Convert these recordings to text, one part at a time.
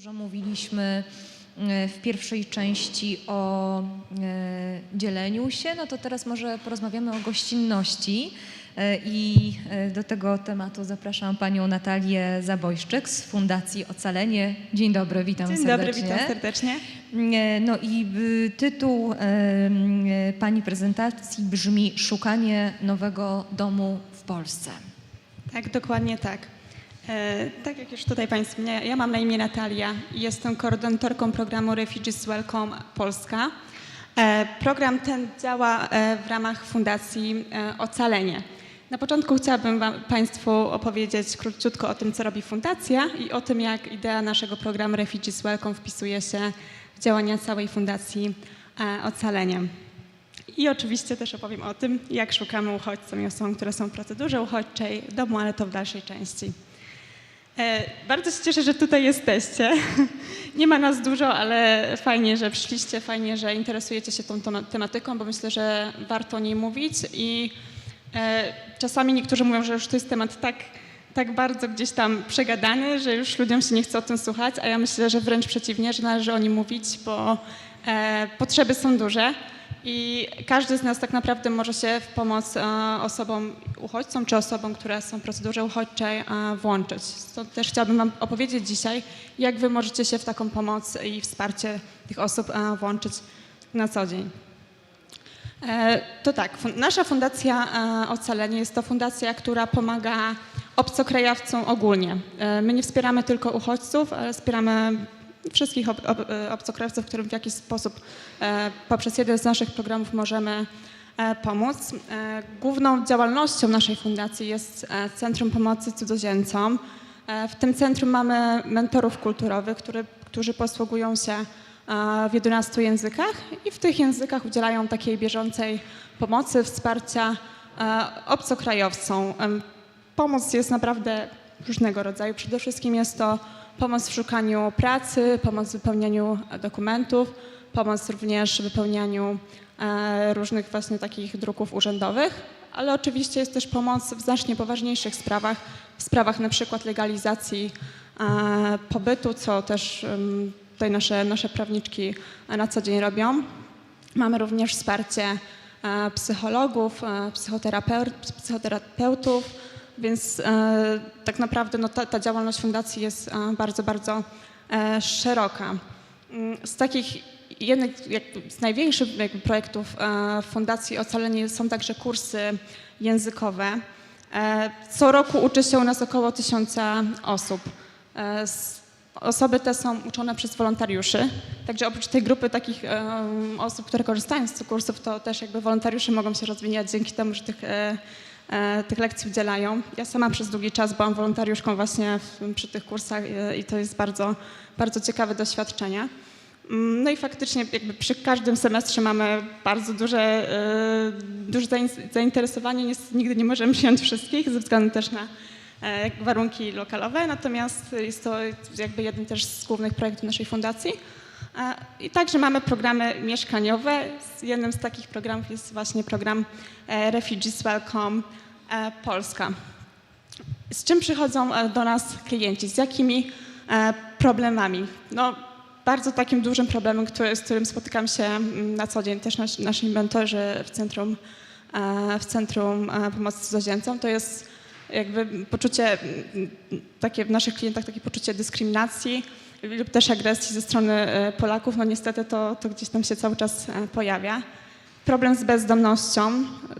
Dużo mówiliśmy e, w pierwszej części o e, dzieleniu się, no to teraz może porozmawiamy o gościnności. E, I do tego tematu zapraszam panią Natalię Zabojszczyk z Fundacji Ocalenie. Dzień dobry, witam Dzień serdecznie. dobry, witam serdecznie. No i tytuł pani prezentacji brzmi Szukanie nowego domu w Polsce. Tak, dokładnie tak. E, tak jak już tutaj Państwo wspomnieli, ja mam na imię Natalia i jestem koordynatorką programu Refugees Welcome Polska. E, program ten działa e, w ramach Fundacji Ocalenie. Na początku chciałabym wam, Państwu opowiedzieć króciutko o tym, co robi Fundacja i o tym, jak idea naszego programu Refugees Welcome wpisuje się w działania całej Fundacji Ocalenie. I oczywiście też opowiem o tym, jak szukamy uchodźcom i osobom, które są w procedurze uchodźczej domu, ale to w dalszej części. E, bardzo się cieszę, że tutaj jesteście. Nie ma nas dużo, ale fajnie, że przyszliście, fajnie, że interesujecie się tą tematyką, bo myślę, że warto o niej mówić i e, czasami niektórzy mówią, że już to jest temat tak, tak bardzo gdzieś tam przegadany, że już ludziom się nie chce o tym słuchać, a ja myślę, że wręcz przeciwnie, że należy o nim mówić, bo e, potrzeby są duże i każdy z nas tak naprawdę może się w pomoc e, osobom, uchodźcom czy osobom, które są w procedurze uchodźczej e, włączyć. Stąd też chciałabym Wam opowiedzieć dzisiaj, jak Wy możecie się w taką pomoc i wsparcie tych osób e, włączyć na co dzień. To tak, nasza fundacja Ocalenie jest to fundacja, która pomaga obcokrajowcom ogólnie. My nie wspieramy tylko uchodźców, ale wspieramy wszystkich ob, ob, obcokrajowców, którym w jakiś sposób e, poprzez jeden z naszych programów możemy e, pomóc. E, Główną działalnością naszej fundacji jest Centrum Pomocy Cudzoziemcom. W tym centrum mamy mentorów kulturowych, który, którzy posługują się w 11 językach i w tych językach udzielają takiej bieżącej pomocy, wsparcia obcokrajowcom. Pomoc jest naprawdę różnego rodzaju. Przede wszystkim jest to pomoc w szukaniu pracy, pomoc w wypełnianiu e, dokumentów, pomoc również w wypełnianiu e, różnych właśnie takich druków urzędowych, ale oczywiście jest też pomoc w znacznie poważniejszych sprawach, w sprawach na przykład legalizacji e, pobytu, co też tutaj nasze, nasze prawniczki na co dzień robią. Mamy również wsparcie psychologów, psychoterapeut, psychoterapeutów, więc e, tak naprawdę no, ta, ta działalność fundacji jest e, bardzo, bardzo e, szeroka. Mm, Z takich jednych z największych projektów Fundacji Ocalenie są także kursy językowe. Co roku uczy się u nas około tysiąca osób. Osoby te są uczone przez wolontariuszy, także oprócz tej grupy takich osób, które korzystają z tych kursów, to też jakby wolontariusze mogą się rozwijać dzięki temu, że tych, tych lekcji udzielają. Ja sama przez długi czas byłam wolontariuszką właśnie w, przy tych kursach e, i to jest bardzo, bardzo ciekawe doświadczenie. Mm, No i faktycznie jakby przy każdym semestrze mamy bardzo duże, e, duże zain- zainteresowanie. Niestety nigdy nie możemy przyjąć wszystkich ze względu też na e, warunki lokalowe, natomiast jest to jakby jeden też z głównych projektów naszej fundacji. I także mamy programy mieszkaniowe. Jednym z takich programów jest właśnie program e, Refugees Welcome e, Polska. Z czym przychodzą e, do nas klienci? Z jakimi problemami? No, bardzo takim dużym problemem, który, z którym spotykam się mm, na co dzień też nasi, nasi mentorzy w Centrum, w centrum Pomocy Cudzoziemcom, to jest jakby poczucie, mm, takie w naszych klientach takie poczucie dyskryminacji lub też agresji ze strony e, Polaków. No niestety to, to gdzieś tam się cały czas e, pojawia. Problem z bezdomnością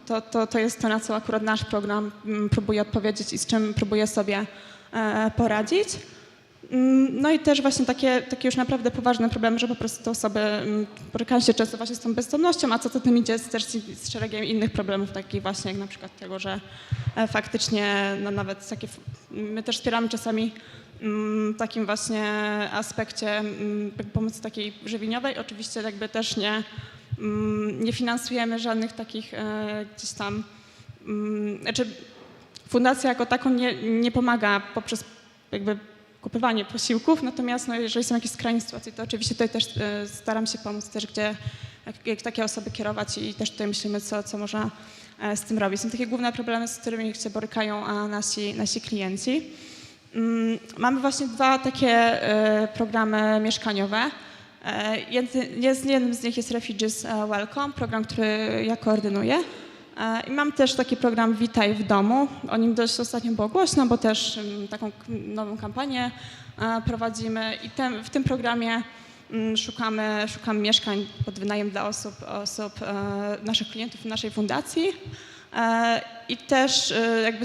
to, to, to jest to, na co akurat nasz program mm, próbuje odpowiedzieć i z czym próbuje sobie e, poradzić. Mm, No i też właśnie takie, takie już naprawdę poważne problemy, że po prostu te osoby mm, borykają się często właśnie z tą bezdomnością, a co za tym idzie też z, z szeregiem innych problemów, takich właśnie jak na przykład tego, że faktycznie no nawet takie, my też wspieramy czasami takim właśnie aspekcie mm, pomocy takiej żywieniowej, oczywiście jakby też nie, mm, nie finansujemy żadnych takich e, gdzieś tam, mm, znaczy fundacja jako taką nie, nie pomaga poprzez jakby kupywanie posiłków, natomiast no, jeżeli są jakieś skrajne sytuacje, to oczywiście tutaj też e, staram się pomóc też, gdzie jak, jak takie osoby kierować i też tutaj myślimy, co, co można e, z tym robić. Są takie główne problemy, z którymi się borykają nasi, nasi klienci. Mm, Mamy właśnie dwa takie e, programy mieszkaniowe. E, jednym z nich jest Refugees e, Welcome, program, który ja koordynuję. I mam też taki program Witaj w domu. O nim dość ostatnio było głośno, bo też mm, taką nową kampanię prowadzimy. I tem, w tym programie mm, szukamy, szukamy mieszkań pod wynajem dla osób, osób naszych klientów, naszej fundacji. I też jakby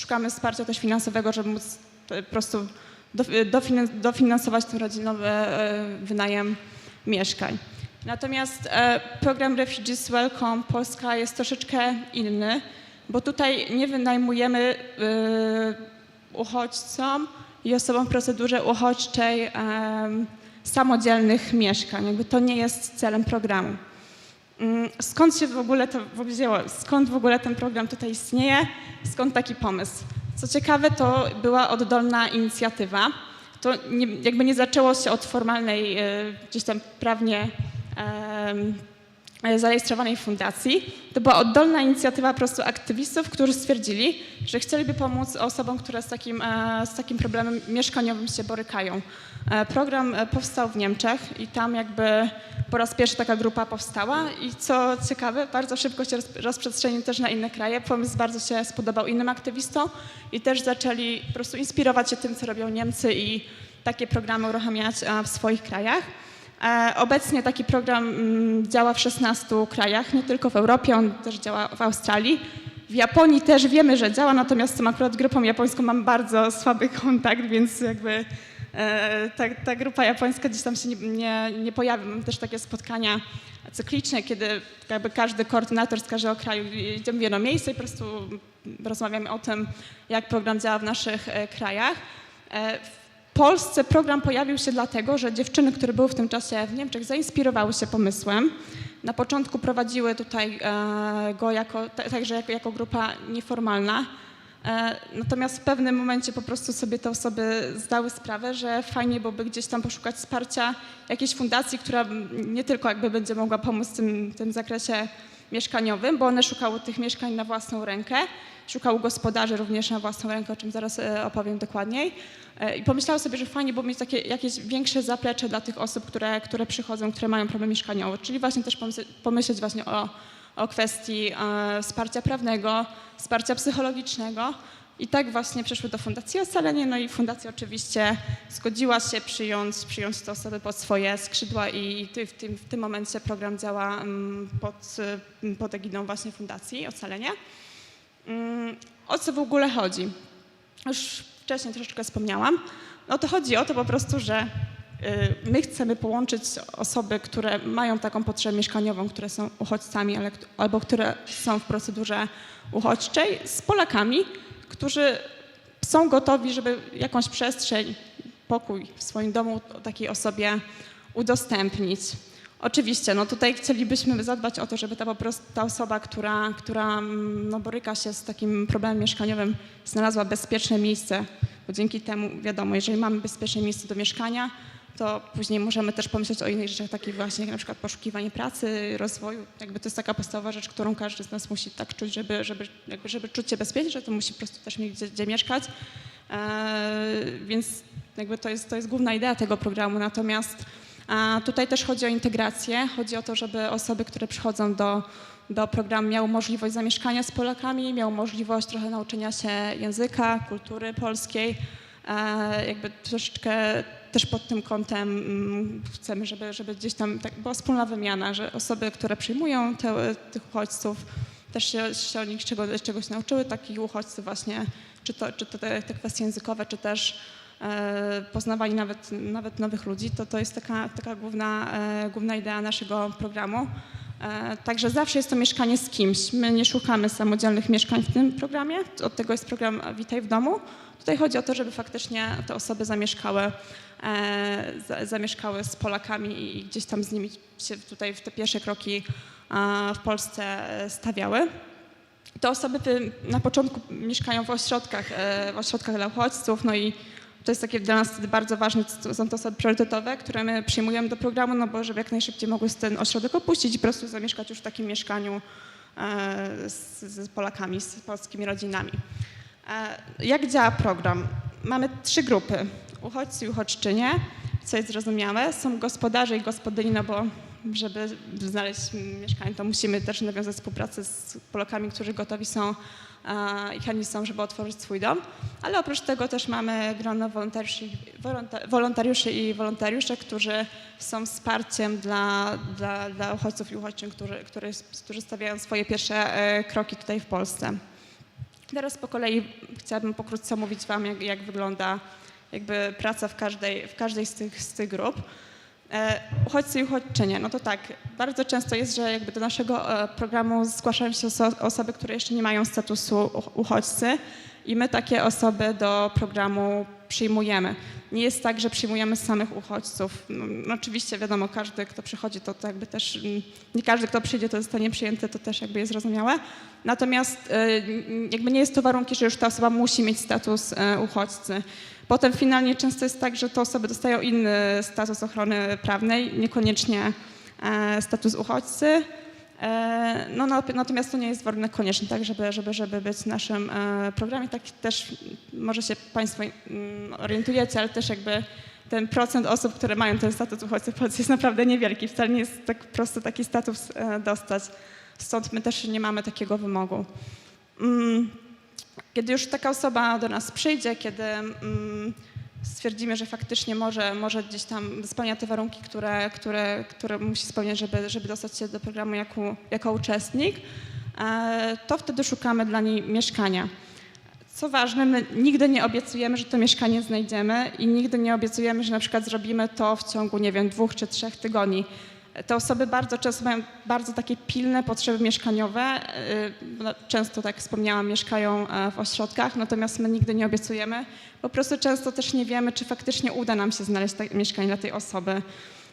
szukamy wsparcia też finansowego, żeby móc po prostu dof- dofinan- dofinansować ten rodzinowy e, wynajem mieszkań. Natomiast e, program Refugees Welcome Polska jest troszeczkę inny, bo tutaj nie wynajmujemy e, uchodźcom i osobom w procedurze uchodźczej samodzielnych mieszkań. Jakby to nie jest celem programu. Mm, Skąd się w ogóle to wzięło? Skąd w ogóle ten program tutaj istnieje? Skąd taki pomysł? Co ciekawe, to była oddolna inicjatywa. To nie, jakby nie zaczęło się od formalnej, e, gdzieś tam prawnie zarejestrowanej fundacji. To była oddolna inicjatywa po prostu aktywistów, którzy stwierdzili, że chcieliby pomóc osobom, które z takim, e, z takim problemem mieszkaniowym się borykają. E, Program e, powstał w Niemczech i tam jakby po raz pierwszy taka grupa powstała i co ciekawe, bardzo szybko się roz- rozprzestrzenił też na inne kraje. Pomysł bardzo się spodobał innym aktywistom i też zaczęli po prostu inspirować się tym, co robią Niemcy i takie programy uruchamiać e, w swoich krajach. E, Obecnie taki program mm, działa w 16 krajach, nie tylko w Europie, on też działa w Australii. W Japonii też wiemy, że działa, natomiast z tą akurat grupą japońską mam bardzo słaby kontakt, więc jakby e, ta, ta grupa japońska gdzieś tam się nie, nie, nie pojawi. Mam też takie spotkania cykliczne, kiedy jakby każdy koordynator z każdego kraju idziemy w jedno miejsce i po prostu rozmawiamy o tym, jak program działa w naszych e, krajach. Polsce program pojawił się dlatego, że dziewczyny, które były w tym czasie w Niemczech, zainspirowały się pomysłem. Na początku prowadziły tutaj e, go jako, ta- także jako, jako grupa nieformalna. E, Natomiast w pewnym momencie po prostu sobie te osoby zdały sprawę, że fajnie byłoby gdzieś tam poszukać wsparcia jakiejś fundacji, która nie tylko jakby będzie mogła pomóc w tym, tym zakresie mieszkaniowym, bo one szukały tych mieszkań na własną rękę, szukały gospodarzy również na własną rękę, o czym zaraz e, opowiem dokładniej. E, I pomyślały sobie, że fajnie byłoby mieć takie jakieś większe zaplecze dla tych osób, które, które przychodzą, które mają problem mieszkaniowy, czyli właśnie też pomyśleć, właśnie o, o kwestii e, wsparcia prawnego, wsparcia psychologicznego. I tak właśnie przyszły do Fundacji Ocalenie, no i Fundacja oczywiście zgodziła się przyjąć, przyjąć te osoby pod swoje skrzydła i w tym, w tym momencie program działa mm, pod, y, pod egidą właśnie Fundacji Ocalenie. Mm, O co w ogóle chodzi? Już wcześniej troszeczkę wspomniałam. No to chodzi o to po prostu, że y, my chcemy połączyć osoby, które mają taką potrzebę mieszkaniową, które są uchodźcami albo które są w procedurze uchodźczej z Polakami, którzy są gotowi, żeby jakąś przestrzeń, pokój w swoim domu takiej osobie udostępnić. Oczywiście, no tutaj chcielibyśmy zadbać o to, żeby ta, po prostu, ta osoba, która, która mm, no, boryka się z takim problemem mieszkaniowym, znalazła bezpieczne miejsce, bo dzięki temu, wiadomo, jeżeli mamy bezpieczne miejsce do mieszkania, to później możemy też pomyśleć o innych rzeczach, takich właśnie jak na przykład poszukiwanie pracy, rozwoju. Jakby to jest taka podstawowa rzecz, którą każdy z nas musi tak czuć, żeby, żeby, jakby, żeby czuć się bezpiecznie, to musi po prostu też mieć gdzie, gdzie mieszkać. Eee, więc jakby to jest, to jest główna idea tego programu. Natomiast a tutaj też chodzi o integrację. Chodzi o to, żeby osoby, które przychodzą do, do programu, miały możliwość zamieszkania z Polakami, miały możliwość trochę nauczenia się języka, kultury polskiej. E, jakby troszeczkę też pod tym kątem mm, chcemy, żeby, żeby gdzieś tam tak była wspólna wymiana, że osoby, które przyjmują te, tych uchodźców, też się, się o nich czego, czegoś nauczyły, takich uchodźców właśnie, czy to, czy to te, te kwestie językowe, czy też poznawali nawet, nawet nowych ludzi, to to jest taka, taka główna, e, główna idea naszego programu. E, Także zawsze jest to mieszkanie z kimś. My nie szukamy samodzielnych mieszkań w tym programie. Od tego jest program Witaj w domu. Tutaj chodzi o to, żeby faktycznie te osoby zamieszkały, e, za, zamieszkały z Polakami i gdzieś tam z nimi się tutaj w te pierwsze kroki e, w Polsce e, stawiały. Te osoby na początku mieszkają w ośrodkach, e, w ośrodkach dla uchodźców, no i to jest takie dla nas bardzo ważne, to są to osoby priorytetowe, które my przyjmujemy do programu, no bo żeby jak najszybciej mogły ten ośrodek opuścić i po prostu zamieszkać już w takim mieszkaniu e, z, z Polakami, z polskimi rodzinami. E, Jak działa program? mamy trzy grupy. Uchodźcy i uchodźczynie, co jest zrozumiałe. Są gospodarze i gospodyni, no bo żeby znaleźć mieszkanie, to musimy też nawiązać współpracę z Polakami, którzy gotowi są i chętni są, żeby otworzyć swój dom. Ale oprócz tego też mamy grono wolontariuszy, wolonta- wolontariuszy i wolontariusze, którzy są wsparciem dla, dla, dla uchodźców i uchodźczyń, którzy, którzy, którzy stawiają swoje pierwsze e, kroki tutaj w Polsce. Teraz po kolei chciałabym pokrótce omówić Wam, jak, jak wygląda jakby praca w każdej, w każdej z, tych, z tych grup. E, uchodźcy i uchodźczynie, no to tak, bardzo często jest, że jakby do naszego e, programu zgłaszają się oso- osoby, które jeszcze nie mają statusu uchodźcy i my takie osoby do programu przyjmujemy. Nie jest tak, że przyjmujemy samych uchodźców. No, oczywiście wiadomo, każdy, kto przychodzi, to, to jakby też, mm, nie każdy, kto przyjdzie, to zostanie przyjęty, to też jakby jest zrozumiałe. Natomiast e, jakby nie jest to warunki, że już ta osoba musi mieć status uchodźcy. Potem finalnie często jest tak, że te osoby dostają inny status ochrony prawnej, niekoniecznie e, status uchodźcy. E, No, natomiast to nie jest warunek konieczny, tak, żeby, żeby, żeby być w naszym e, programie. Tak też może się Państwo mm, orientujecie, ale też jakby ten procent osób, które mają ten status uchodźcy w Polsce jest naprawdę niewielki. Wcale nie jest tak prosto taki status dostać. Stąd my też nie mamy takiego wymogu. Kiedy już taka osoba do nas przyjdzie, kiedy mm, stwierdzimy, że faktycznie może, może gdzieś tam spełnia te warunki, które, które, które musi spełniać, żeby, żeby dostać się do programu jako, jako uczestnik, e, to wtedy szukamy dla niej mieszkania. Co ważne, my nigdy nie obiecujemy, że to mieszkanie znajdziemy i nigdy nie obiecujemy, że na przykład zrobimy to w ciągu, nie wiem, dwóch czy trzech tygodni. Te osoby bardzo często mają bardzo takie pilne potrzeby mieszkaniowe. y, no, Często, tak wspomniałam, mieszkają e, w ośrodkach, natomiast my nigdy nie obiecujemy. Po prostu często też nie wiemy, czy faktycznie uda nam się znaleźć mieszkanie dla tej osoby.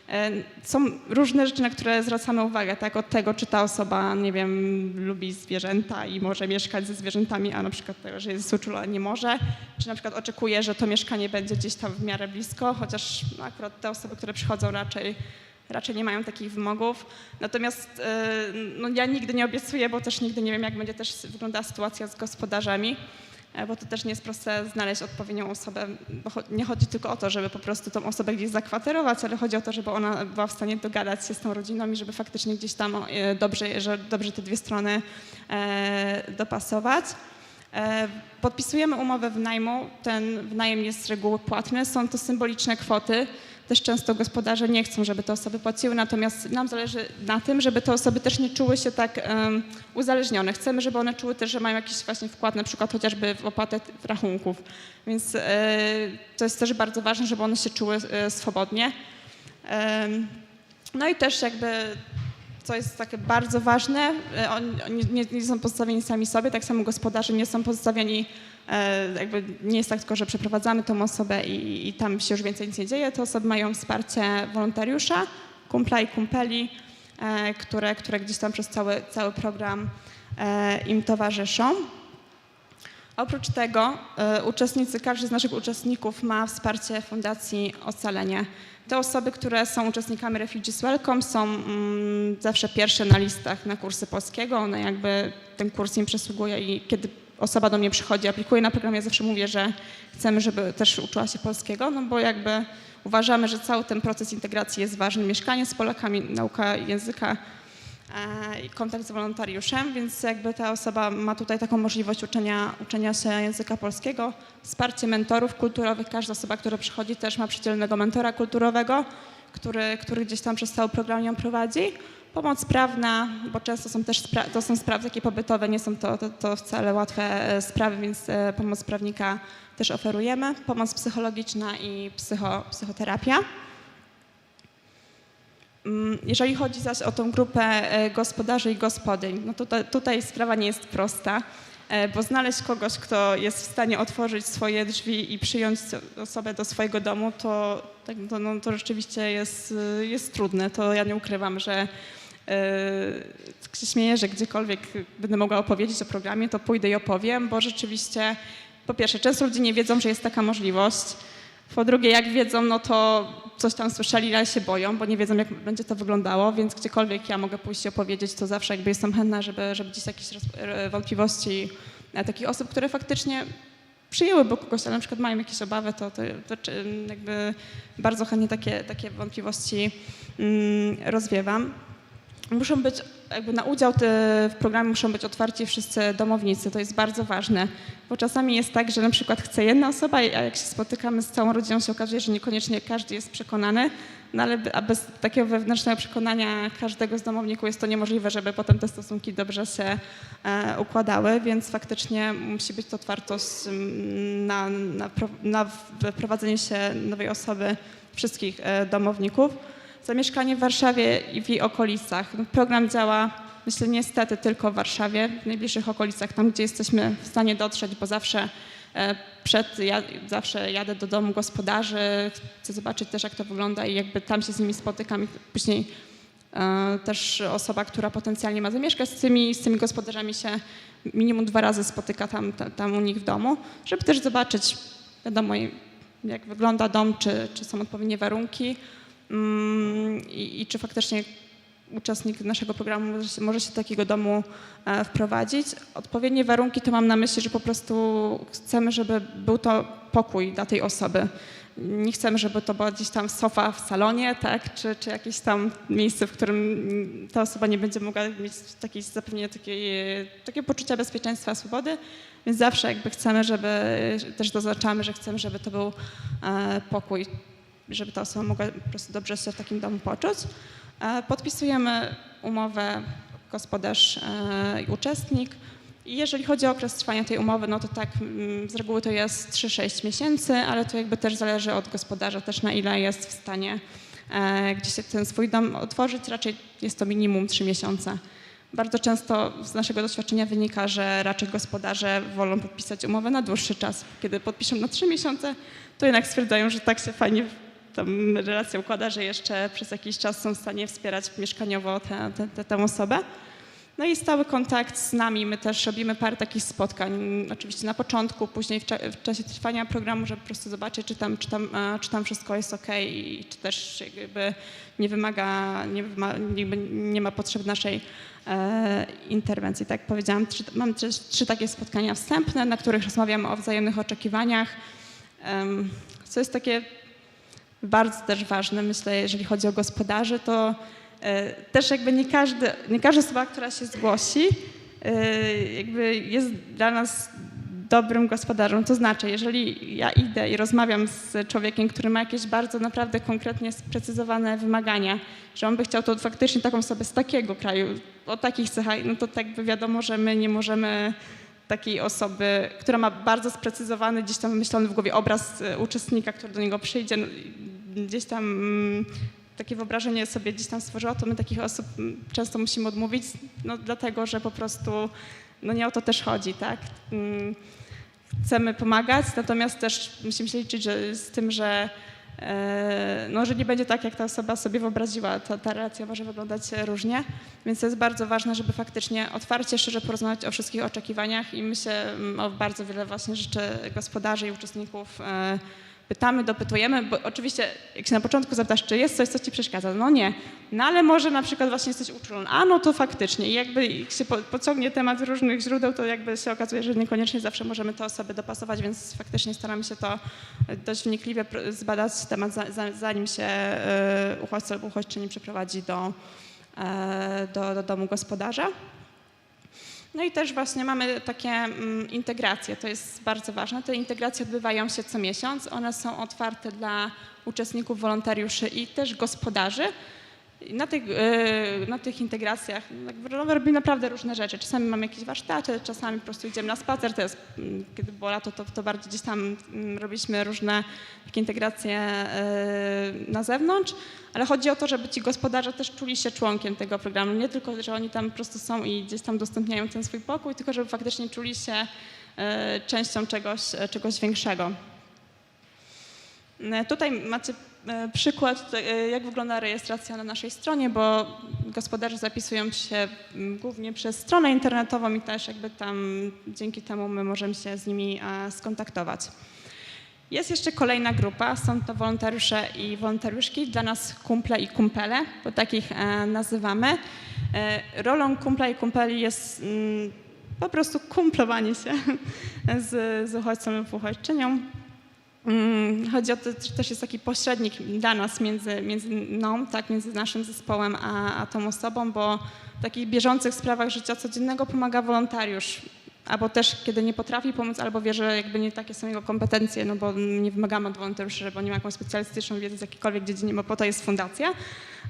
E, Są różne rzeczy, na które zwracamy uwagę, tak? Od tego, czy ta osoba, nie wiem, lubi zwierzęta i może mieszkać ze zwierzętami, a na przykład tego, że jest uczulona, nie może. Czy na przykład oczekuje, że to mieszkanie będzie gdzieś tam w miarę blisko, chociaż akurat te osoby, które przychodzą raczej raczej nie mają takich wymogów. Natomiast e, no, ja nigdy nie obiecuję, bo też nigdy nie wiem, jak będzie też wyglądała sytuacja z gospodarzami, e, bo to też nie jest proste znaleźć odpowiednią osobę. Bo nie chodzi tylko o to, żeby po prostu tą osobę gdzieś zakwaterować, ale chodzi o to, żeby ona była w stanie dogadać się z tą rodziną i żeby faktycznie gdzieś tam e, dobrze, dobrze te dwie strony dopasować. Podpisujemy umowę wynajmu. Ten wynajem jest z reguły płatny. Są to symboliczne kwoty. Też często gospodarze nie chcą, żeby te osoby płaciły, natomiast nam zależy na tym, żeby te osoby też nie czuły się tak em, uzależnione. Chcemy, żeby one czuły też, że mają jakiś właśnie wkład, na przykład chociażby w opłatę rachunków. Więc e, to jest też bardzo ważne, żeby one się czuły e, swobodnie. Em, no i też jakby co jest takie bardzo ważne, e, oni, nie, nie są pozostawieni sami sobie, tak samo gospodarze nie są pozostawieni, jakby nie jest tak tylko, że przeprowadzamy tą osobę i, i tam się już więcej nic nie dzieje, te osoby mają wsparcie wolontariusza, kumpla i kumpeli, e, które, które gdzieś tam przez cały, cały program e, im towarzyszą. Oprócz tego e, uczestnicy, każdy z naszych uczestników ma wsparcie Fundacji Ocalenie. Te osoby, które są uczestnikami Refugees Welcome są mm, zawsze pierwsze na listach na kursy polskiego. One jakby ten kurs im przysługuje i kiedy osoba do mnie przychodzi, aplikuje na program, ja zawsze mówię, że chcemy, żeby też uczyła się polskiego, no bo jakby uważamy, że cały ten proces integracji jest ważny. Mieszkanie z Polakami, nauka języka e, i kontakt z wolontariuszem, więc jakby ta osoba ma tutaj taką możliwość uczenia, uczenia się języka polskiego, wsparcie mentorów kulturowych. Każda osoba, która przychodzi też ma przydzielnego mentora kulturowego, który, który gdzieś tam przez cały program ją prowadzi. Pomoc prawna, bo często są też to są sprawy takie pobytowe, nie są to, to, to wcale łatwe e, sprawy, więc e, pomoc prawnika też oferujemy. Pomoc psychologiczna i psycho, psychoterapia. Mm, Jeżeli chodzi zaś o tą grupę e, gospodarzy i gospodyń, no to ta- tutaj sprawa nie jest prosta, bo znaleźć kogoś, kto jest w stanie otworzyć swoje drzwi i przyjąć osobę do swojego domu, to, tak, to, no, to rzeczywiście jest, jest trudne. To ja nie ukrywam, że się śmieję, że gdziekolwiek będę mogła opowiedzieć o programie, to pójdę i opowiem, bo rzeczywiście po pierwsze, często ludzie nie wiedzą, że jest taka możliwość. Po drugie, jak wiedzą, no to coś tam słyszeli, ale się boją, bo nie wiedzą, jak będzie to wyglądało, więc gdziekolwiek ja mogę pójść i opowiedzieć, to zawsze jakby jestem chętna, żeby, żeby gdzieś jakieś e, wątpliwości e, takich osób, które faktycznie przyjęłyby kogoś, ale na przykład mają jakieś obawy, to, to, to czy- jakby bardzo chętnie takie, takie wątpliwości mm, rozwiewam. Muszą być, jakby na udział w programie muszą być otwarci wszyscy domownicy, to jest bardzo ważne, bo czasami jest tak, że na przykład chce jedna osoba, a jak się spotykamy z całą rodziną, się okazuje, że niekoniecznie każdy jest przekonany, no ale bez takiego wewnętrznego przekonania każdego z domowników jest to niemożliwe, żeby potem te stosunki dobrze się e, układały, więc faktycznie musi być to otwartość mm, na, na, na wprowadzenie się nowej osoby wszystkich e, domowników. Zamieszkanie w Warszawie i w jej okolicach. No, Program działa, myślę, niestety tylko w Warszawie, w najbliższych okolicach, tam gdzie jesteśmy w stanie dotrzeć, bo zawsze e, przed, ja, zawsze jadę do domu gospodarzy, chcę zobaczyć też, jak to wygląda i jakby tam się z nimi spotykam i później e, też osoba, która potencjalnie ma zamieszkać z tymi, z tymi gospodarzami się minimum dwa razy spotyka tam, tam, u nich w domu, żeby też zobaczyć, wiadomo, jak wygląda dom, czy, czy są odpowiednie warunki i, i czy faktycznie uczestnik naszego programu może się, do takiego domu e, wprowadzić. Odpowiednie warunki to mam na myśli, że po prostu chcemy, żeby był to pokój dla tej osoby. Nie chcemy, żeby to była gdzieś tam sofa w salonie, tak, czy, czy jakieś tam miejsce, w którym mm, ta osoba nie będzie mogła mieć takiej zapewnienia takiej, takiego poczucia bezpieczeństwa, swobody. Więc zawsze jakby chcemy, żeby, też zaznaczamy, że chcemy, żeby to był e, pokój, żeby ta osoba mogła po prostu dobrze się w takim domu poczuć. E, Podpisujemy umowę gospodarz e, i uczestnik. I jeżeli chodzi o okres trwania tej umowy, no to tak mm, z reguły to jest 3-6 miesięcy, ale to jakby też zależy od gospodarza też na ile jest w stanie e, gdzieś ten swój dom otworzyć. Raczej jest to minimum 3 miesiące. Bardzo często z naszego doświadczenia wynika, że raczej gospodarze wolą podpisać umowę na dłuższy czas. Kiedy podpiszą na 3 miesiące, to jednak stwierdzają, że tak się fajnie tam relacja układa, że jeszcze przez jakiś czas są w stanie wspierać mieszkaniowo tę, tę, tę, osobę. No i stały kontakt z nami. My też robimy parę takich spotkań, oczywiście na początku, później w, cza- w czasie trwania programu, żeby po prostu zobaczyć, czy tam, czy tam, e, czy tam wszystko jest ok i czy też jakby nie wymaga, nie, jakby nie ma potrzeb naszej e, interwencji. Tak jak powiedziałam, trzy, mam trzy, takie spotkania wstępne, na których rozmawiamy o wzajemnych oczekiwaniach. Co jest takie bardzo też ważne, myślę, jeżeli chodzi o gospodarzy, to e, też jakby nie, każdy, nie każda osoba, która się zgłosi, e, jakby jest dla nas dobrym gospodarzem. To znaczy, jeżeli ja idę i rozmawiam z człowiekiem, który ma jakieś bardzo naprawdę konkretnie sprecyzowane wymagania, że on by chciał to faktycznie taką osobę z takiego kraju, o takich cechach, no to tak by wiadomo, że my nie możemy takiej osoby, która ma bardzo sprecyzowany, gdzieś tam wymyślony w głowie obraz e, uczestnika, który do niego przyjdzie, no, gdzieś tam mm, takie wyobrażenie sobie gdzieś tam stworzyła, to my takich osób mm, często musimy odmówić, no dlatego, że po prostu no nie o to też chodzi, tak? Mm, Chcemy pomagać, natomiast też musimy się liczyć że, z tym, że no, że nie będzie tak, jak ta osoba sobie wyobraziła. Ta, ta relacja może wyglądać różnie, więc to jest bardzo ważne, żeby faktycznie otwarcie, szczerze porozmawiać o wszystkich oczekiwaniach i my się mm, o bardzo wiele właśnie rzeczy gospodarzy i uczestników e, pytamy, dopytujemy, bo oczywiście jak się na początku zapytasz, czy jest coś, co ci przeszkadza, no nie, no ale może na przykład właśnie jesteś uczulony, a no to faktycznie. I jakby jak się po- pociągnie temat różnych źródeł, to jakby się okazuje, że niekoniecznie zawsze możemy te osoby dopasować, więc faktycznie staramy się to dość wnikliwie zbadać temat, za- za- zanim się e, uchodźca lub uchodźczyni przeprowadzi do, e, do, do domu gospodarza. No i też właśnie mamy takie mm, integracje, to jest bardzo ważne. Te integracje odbywają się co miesiąc. One są otwarte dla uczestników, wolontariuszy i też gospodarzy. Na tych, e, na tych integracjach no, robimy naprawdę różne rzeczy. Czasami mamy jakieś warsztaty, czasami po prostu idziemy na spacer. Mm, kiedy było lato, to, to bardziej gdzieś tam mm, robiliśmy różne takie integracje e, na zewnątrz. Ale chodzi o to, żeby ci gospodarze też czuli się członkiem tego programu. Nie tylko, że oni tam po prostu są i gdzieś tam udostępniają ten swój pokój, tylko żeby faktycznie czuli się e, częścią czegoś, czegoś większego. Tutaj macie przykład, e, jak wygląda rejestracja na naszej stronie, bo gospodarze zapisują się m, głównie przez stronę internetową i też jakby tam dzięki temu my możemy się z nimi e, skontaktować. Jest jeszcze kolejna grupa, są to wolontariusze i wolontariuszki, dla nas kumple i kumpele, bo takich e, nazywamy. E, rolą kumpla i kumpeli jest mm, po prostu kumplowanie się z, z uchodźcą lub uchodźczynią. Mm, Chodzi o to, że też jest taki pośrednik dla nas między, między mną, tak, między naszym zespołem a, a tą osobą, bo w takich bieżących sprawach życia codziennego pomaga wolontariusz. Albo też, kiedy nie potrafi pomóc, albo wie, że jakby nie takie są jego kompetencje, no bo nie wymagamy od wolontariuszy, żeby oni mają jakąś specjalistyczną wiedzę z jakiejkolwiek dziedzinie, bo po to jest fundacja.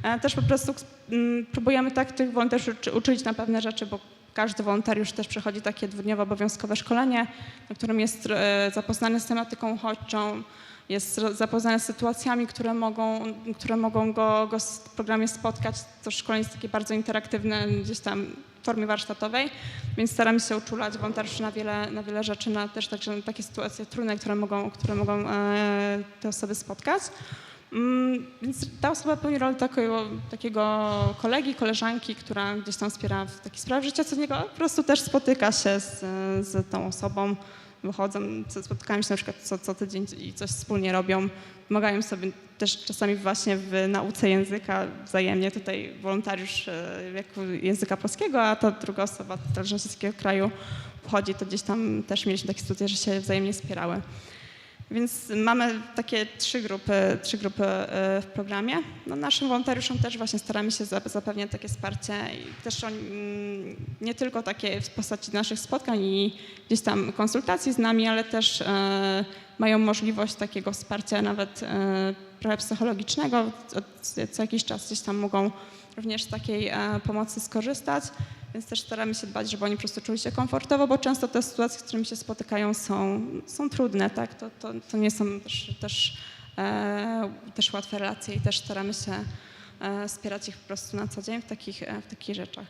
E, Też po prostu mm, próbujemy tak tych wolontariuszy uczy- uczyć na pewne rzeczy, bo każdy wolontariusz też przechodzi takie dwudniowe obowiązkowe szkolenie, na którym jest e, zapoznany z tematyką uchodźczą, jest zapoznany z sytuacjami, które mogą, które mogą go, go w programie spotkać. To szkolenie jest takie bardzo interaktywne, gdzieś tam w formie warsztatowej, więc staramy się uczulać wolontariuszy na wiele, na wiele rzeczy, na też także na takie sytuacje trudne, które mogą, które mogą e, te osoby spotkać. Mm, Więc ta osoba pełni rolę takiego, takiego kolegi, koleżanki, która gdzieś tam wspiera w takich sprawach życia codziennego, po prostu też spotyka się z, z tą osobą, wychodzą, spotykają się na przykład co, co tydzień i coś wspólnie robią, pomagają sobie też czasami właśnie w nauce języka wzajemnie. Tutaj wolontariusz e, języka polskiego, a ta druga osoba, z jakiego kraju pochodzi, to gdzieś tam też mieliśmy takie sytuacje, że się wzajemnie wspierały. Więc mamy takie trzy grupy, trzy grupy e, w programie. No naszym wolontariuszom też właśnie staramy się zap- zapewniać takie wsparcie i też oni, mm, nie tylko takie w postaci naszych spotkań i gdzieś tam konsultacji z nami, ale też e, mają możliwość takiego wsparcia nawet e, trochę psychologicznego. Co, jakiś czas gdzieś tam mogą również z takiej pomocy skorzystać. Więc też staramy się dbać, żeby oni po prostu czuli się komfortowo, bo często te sytuacje, z którymi się spotykają, są, są trudne, tak? To, to, to nie są też, też, e, też łatwe relacje i też staramy się e, wspierać ich po prostu na co dzień w takich, e, w takich rzeczach.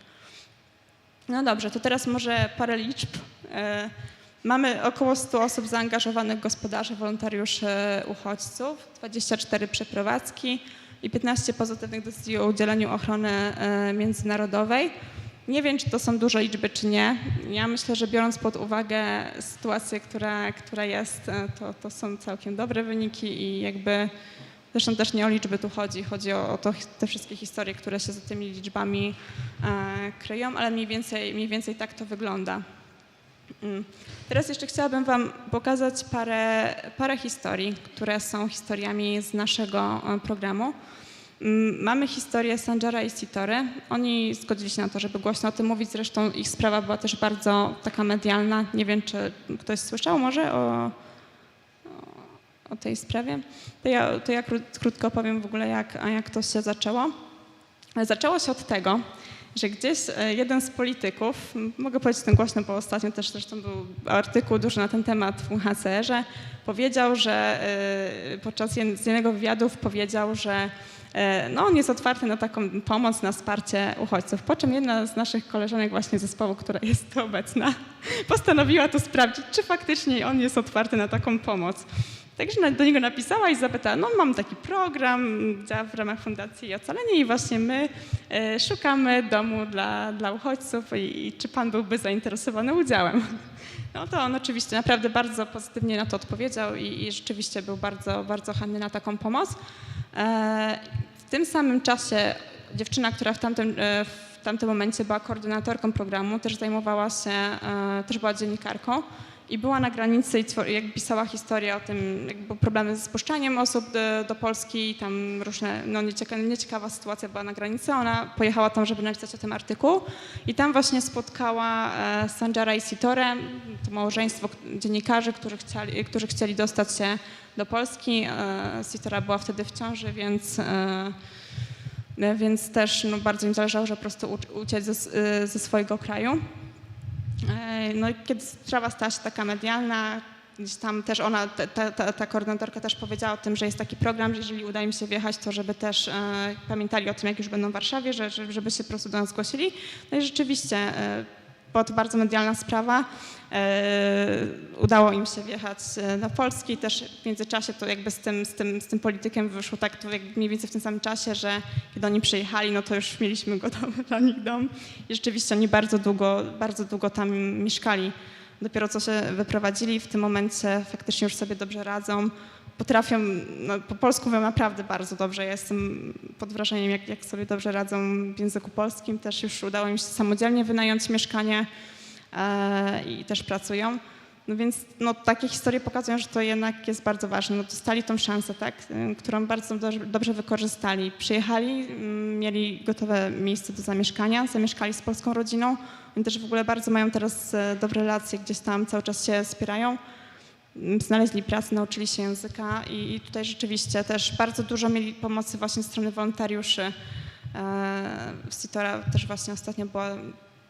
No dobrze, to teraz może parę liczb. E, Mamy około 100 osób zaangażowanych, gospodarzy, wolontariuszy, uchodźców, 24 przeprowadzki i 15 pozytywnych decyzji o udzieleniu ochrony e, międzynarodowej. Nie wiem, czy to są duże liczby, czy nie. Ja myślę, że biorąc pod uwagę sytuację, która, która jest, e, to, to są całkiem dobre wyniki i jakby zresztą też nie o liczby tu chodzi, chodzi o, o to, te wszystkie historie, które się za tymi liczbami e, kryją, ale mniej więcej, mniej więcej tak to wygląda. Mm. Teraz jeszcze chciałabym Wam pokazać parę, parę historii, które są historiami z naszego e, programu. Mm, Mamy historię Sanjara i Sitory. Oni zgodzili się na to, żeby głośno o tym mówić. Zresztą ich sprawa była też bardzo taka medialna. Nie wiem, czy ktoś słyszał może o, o, tej sprawie. To ja, to ja kró- krótko opowiem w ogóle, jak, jak to się zaczęło. Zaczęło się od tego, że gdzieś e, jeden z polityków, mogę powiedzieć ten głośno, bo ostatnio też zresztą był artykuł duży na ten temat w UHCR-ze, powiedział, że e, podczas jednego wywiadów powiedział, że no, on jest otwarty na taką pomoc, na wsparcie uchodźców. Po czym jedna z naszych koleżanek właśnie zespołu, która jest tu obecna, postanowiła to sprawdzić, czy faktycznie on jest otwarty na taką pomoc. Także do niego napisała i zapytała, no mam taki program, działa w ramach Fundacji Ocalenie i właśnie my e, szukamy domu dla, dla uchodźców i, i czy pan byłby zainteresowany udziałem. No to on oczywiście naprawdę bardzo pozytywnie na to odpowiedział i, i rzeczywiście był bardzo, bardzo chętny na taką pomoc. E, w tym samym czasie dziewczyna, która w tamtym, e, w tamtym momencie była koordynatorką programu, też zajmowała się, e, też była dziennikarką i była na granicy i jak pisała historię o tym, jakby problemy ze spuszczaniem osób do, do Polski, tam różne, no niecieka, nieciekawa sytuacja była na granicy. Ona pojechała tam, żeby napisać o tym artykuł i tam właśnie spotkała e, Sanjara i Sitorę, to małżeństwo dziennikarzy, którzy chcieli, którzy chcieli dostać się do Polski. E, Sitora była wtedy w ciąży, więc... E, więc też no, bardzo im zależało, że po prostu uc- uciec ze, ze swojego kraju. E, No i kiedy sprawa stała się taka medialna, gdzieś tam też ona, ta, ta, ta, koordynatorka też powiedziała o tym, że jest taki program, że jeżeli uda im się wjechać, to żeby też e, pamiętali o tym, jak już będą w Warszawie, że, że- żeby się po prostu do nas zgłosili. No i rzeczywiście e, to bardzo medialna sprawa. E, udało im się wjechać e, do Polski. Też w międzyczasie to jakby z tym, z tym, z tym politykiem wyszło tak to jakby mniej więcej w tym samym czasie, że kiedy oni przyjechali, no to już mieliśmy gotowy dla nich dom. I rzeczywiście oni bardzo długo, bardzo długo tam mieszkali. Dopiero co się wyprowadzili, w tym momencie faktycznie już sobie dobrze radzą. Potrafią, no, po polsku mówią naprawdę bardzo dobrze. Ja jestem pod wrażeniem, jak, jak sobie dobrze radzą w języku polskim. Też już udało im się samodzielnie wynająć mieszkanie. E, i też pracują. No więc no, takie historie pokazują, że to jednak jest bardzo ważne. No, dostali tą szansę, tak, y, którą bardzo dobrze, wykorzystali. Przyjechali, mm, mieli gotowe miejsce do zamieszkania, zamieszkali z polską rodziną. Oni też w ogóle bardzo mają teraz e, dobre relacje, gdzieś tam cały czas się wspierają. Mm, Znaleźli pracę, nauczyli się języka i, i tutaj rzeczywiście też bardzo dużo mieli pomocy właśnie ze strony wolontariuszy. E, Sitora też właśnie ostatnio była,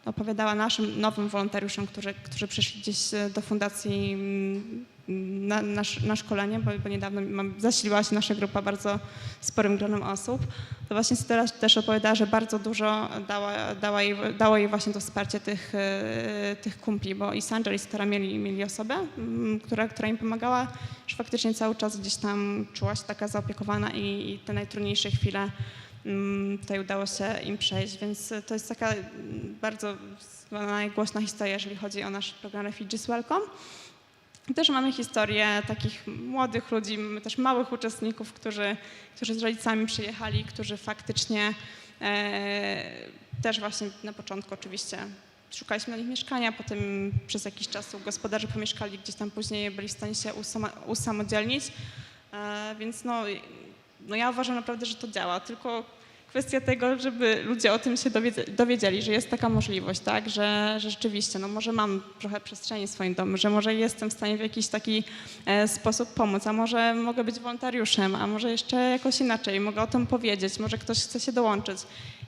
opowiadała naszym nowym wolontariuszom, którzy, którzy przyszli gdzieś e, do fundacji mm, na, na, na szkolenie, bo, bo niedawno zasiliła się nasza grupa bardzo sporym gronem osób. To właśnie Sitora też opowiadała, że bardzo dużo dała, dała jej, dało jej właśnie to wsparcie tych, e, tych kumpli, bo i Sanger i mieli, mieli osobę, mm, która, która im pomagała, że faktycznie cały czas gdzieś tam czuła się taka zaopiekowana i, i te najtrudniejsze chwile tutaj udało się im przejść, więc to jest taka mm, bardzo głośna historia, jeżeli chodzi o nasz program Refugees Welcome. Też mamy historię takich młodych ludzi, też małych uczestników, którzy, którzy z rodzicami przyjechali, którzy faktycznie e, też właśnie na początku oczywiście szukaliśmy na nich mieszkania, potem przez jakiś czas u gospodarzy pomieszkali, gdzieś tam później byli w stanie się usama, usamodzielnić, e, więc no, no ja uważam naprawdę, że to działa, tylko kwestia tego, żeby ludzie o tym się dowiedz- dowiedzieli, że jest taka możliwość, tak, że, że rzeczywiście, no może mam trochę przestrzeni w swoim domu, że może jestem w stanie w jakiś taki e, sposób pomóc, a może mogę być wolontariuszem, a może jeszcze jakoś inaczej, mogę o tym powiedzieć, może ktoś chce się dołączyć.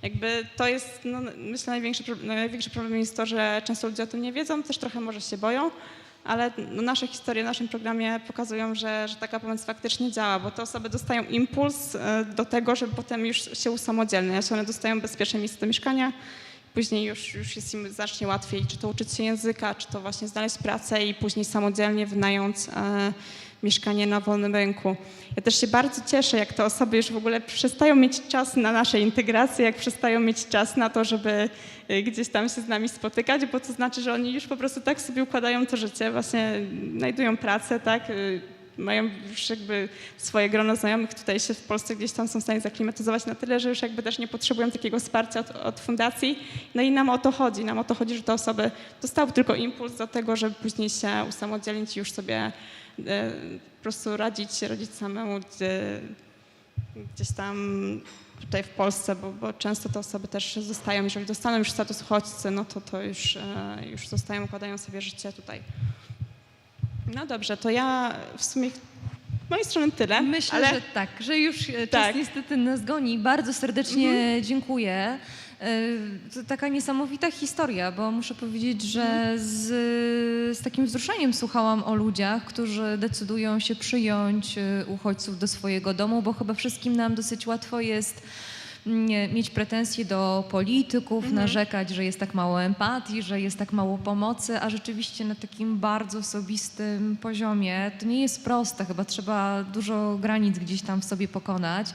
Jakby to jest, no, myślę, największy, największy problem jest to, że często ludzie o tym nie wiedzą, też trochę może się boją, ale nasze historie w naszym programie pokazują, że, że taka pomoc faktycznie działa, bo te osoby dostają impuls e, do tego, żeby potem już się usamodzielniać. One dostają bezpieczne miejsce do mieszkania, później już, już jest im znacznie łatwiej, czy to uczyć się języka, czy to właśnie znaleźć pracę i później samodzielnie wynająć e, mieszkanie na wolnym rynku. Ja też się bardzo cieszę, jak te osoby już w ogóle przestają mieć czas na nasze integracje, jak przestają mieć czas na to, żeby y, gdzieś tam się z nami spotykać, bo to znaczy, że oni już po prostu tak sobie układają to życie, właśnie znajdują pracę, tak, y, mają już jakby swoje grono znajomych tutaj się w Polsce gdzieś tam są w stanie zaklimatyzować na tyle, że już jakby też nie potrzebują takiego wsparcia od, od fundacji. No i nam o to chodzi, nam o to chodzi, że te osoby dostały tylko impuls do tego, żeby później się usamodzielnić i już sobie e, po prostu radzić, radzić samemu gdzie, gdzieś tam tutaj w Polsce, bo, bo często te osoby też zostają, jeżeli dostaną już status uchodźcy, no to to już, e, już zostają, układają sobie życie tutaj. No dobrze, to ja w sumie z mojej strony tyle. Myślę, ale... że tak, że już e, czas Tak. niestety nas goni. Bardzo serdecznie dziękuję. E, To taka niesamowita historia, bo muszę powiedzieć, że z, z takim wzruszeniem słuchałam o ludziach, którzy decydują się przyjąć e, uchodźców do swojego domu, bo chyba wszystkim nam dosyć łatwo jest mieć pretensje do polityków, narzekać, że jest tak mało empatii, że jest tak mało pomocy, a rzeczywiście na takim bardzo osobistym poziomie to nie jest proste. Chyba trzeba dużo granic gdzieś tam w sobie pokonać,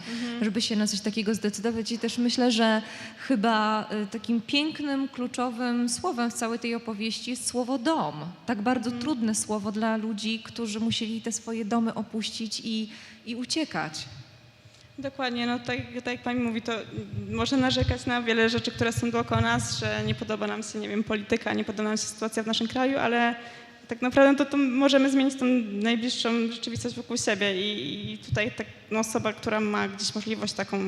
żeby się na coś takiego zdecydować. I też myślę, że chyba y, takim pięknym, kluczowym słowem w całej tej opowieści jest słowo dom. Tak bardzo trudne słowo dla ludzi, którzy musieli te swoje domy opuścić i, i uciekać. Dokładnie, no tak, tak jak pani mówi, to może narzekać na wiele rzeczy, które są dookoła nas, że nie podoba nam się, nie wiem, polityka, nie podoba nam się sytuacja w naszym kraju, ale tak naprawdę to, to możemy zmienić tą najbliższą rzeczywistość wokół siebie i, i tutaj tak, no, osoba, która ma gdzieś możliwość taką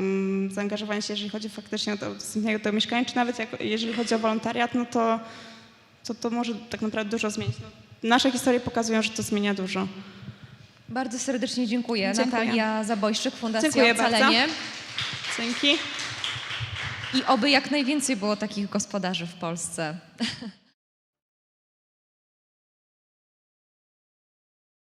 zaangażowania się, jeżeli chodzi faktycznie o to udostępnienie tego mieszkania, czy nawet jak, jeżeli chodzi o wolontariat, no to, to, to może tak naprawdę dużo zmienić. No, nasze historie pokazują, że to zmienia dużo. Bardzo serdecznie dziękuję. Dziękuję. Natalia Zabojszczyk, Fundacja Dziękuję bardzo. Ocalenie. Dzięki. I oby jak najwięcej było takich gospodarzy w Polsce.